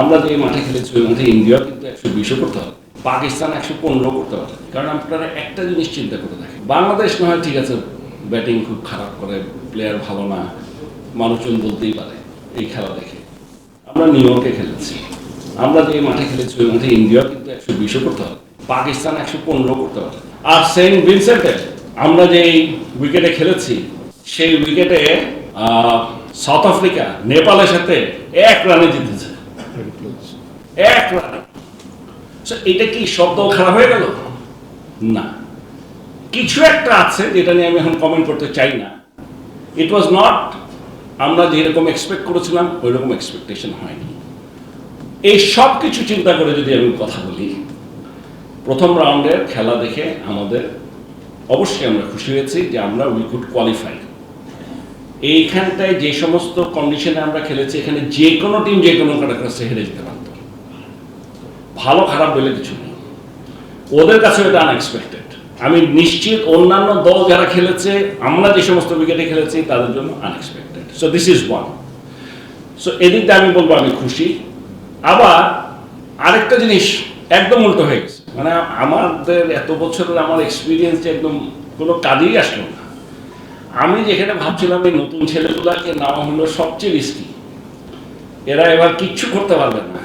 আমরা যে মাঠে খেলেছি, ওই মাঠে ইন্ডিয়া কিন্তু একশো বিশও করতে হবে, পাকিস্তান একশো পনেরো করতে পারে কারণ আপনারা একটা জিনিস চিন্তা করে দেখেন, বাংলাদেশ না হয় ঠিক আছে ব্যাটিং খুব খারাপ করে প্লেয়ার ভালো না, মানুষজন বলতেই পারে, এই খেলা দেখে। আমরা নিউ ইয়র্কে খেলেছি, আমরা যে মাঠে খেলেছি, ওই মাঠে ইন্ডিয়া কিন্তু একশো বিশও করতে হবে, পাকিস্তান একশো পনেরো করতে পারে আর সেন্ট ভিনসেন্টে আমরা যে উইকেটে খেলেছি, সেই উইকেটে সাউথ আফ্রিকা নেপালের সাথে এক রানে জিতেছে। এক এটা কি শব্দ খারাপ হয়ে গেল? না। কিছু একটা আছে যেটা নিয়ে আমি এখন কমেন্ট করতে চাই না। ইট ওয়াজ নট আমরা যেরকম এক্সপেক্ট করেছিলাম ওই রকম এক্সপেকটেশন হয়নি। এই সব কিছু চিন্তা করে যদি আমি কথা বলি, প্রথম রাউন্ডের খেলা দেখে আমাদের অবশ্যই আমরা খুশি হয়েছি যে আমরা উই কুড কোয়ালিফাই এইখানটায় যে সমস্ত কন্ডিশনে আমরা খেলেছি, এখানে যে কোনো টিম যে কোনো কাছে হেরে যেতে পারত। ভালো, খারাপ বলে কিছু নেই। ওদের কাছে এটা আনএক্সপেক্টেড আমি নিশ্চিত অন্যান্য দল যারা খেলেছে, আমরা যে সমস্ত উইকেটে খেলেছি, তাদের জন্য unexpected so this is one so এদিকটা আমি বলব, আমি খুশি। আবার আরেকটা জিনিস একদম উল্টো হয়ে গেছে। মানে আমাদের এত বছরের আমার এক্সপিরিয়েন্স একদম কোনো কাজেই আসলো না। আমি যেখানে ভাবছিলাম এই নতুন ছেলেগুলাকে নেওয়া হলো, সবচেয়ে রিস্কি এরা এবার কিচ্ছু করতে পারবে না।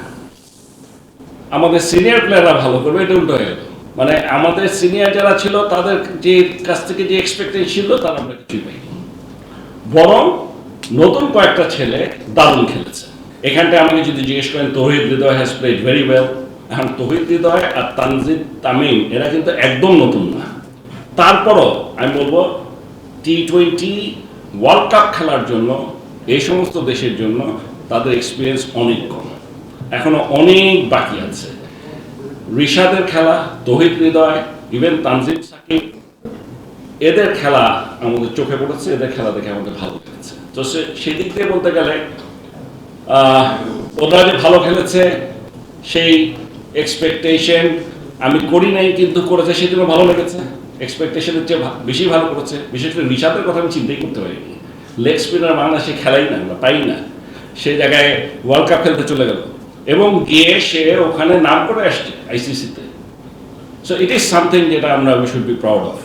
আমাদের সিনিয়র প্লেয়াররা ভালো করবে, এটা উল্টো হয়ে গেল। মানে আমাদের সিনিয়র যারা ছিল, তাদের যে কাছ থেকে যে এক্সপেক্টেশন ছিল, তার আমরা কিছুই পাইনি। বরং নতুন কয়েকটা ছেলে দারুণ খেলেছে। এখানটায় আমাকে যদি জিজ্ঞেস করেন, Towhid Hridoy has played very well এখন তহিদ হৃদয় আর তানজিদ তামিম, এরা কিন্তু একদম নতুন না। তারপরও আমি বলব টি টোয়েন্টি ওয়ার্ল্ড কাপ খেলার জন্য, এই সমস্ত দেশের জন্য তাদের এক্সপিরিয়েন্স অনেক কম। এখনও অনেক বাকি আছে। রিশাদের খেলা, তহিদ হৃদয় ইভেন তানজিম সাকিব, এদের খেলা আমাদের চোখে পড়েছে, এদের খেলা দেখে আমাদের ভালো লেগেছে। তো সে, সেদিক দিয়ে বলতে গেলে ওরা যে ভালো খেলেছে, সেই এক্সপেকটেশন আমি করি নাই, কিন্তু করেছে সেজন্য ভালো লেগেছে। এক্সপেকটেশনের চেয়ে বেশি ভালো করেছে। বিশেষ করে নিশাদের কথা আমি চিন্তাই করতে পারিনি। লেগ স্পিনার বাংলাদেশে খেলাই না, আমরা পাই না। সেই জায়গায় ওয়ার্ল্ড কাপ খেলতে চলে গেল। এবং গিয়ে সে ওখানে নাম করে আসছে আইসিসিতে সো ইট ইজ সামথিং যেটা আমরা we should be proud of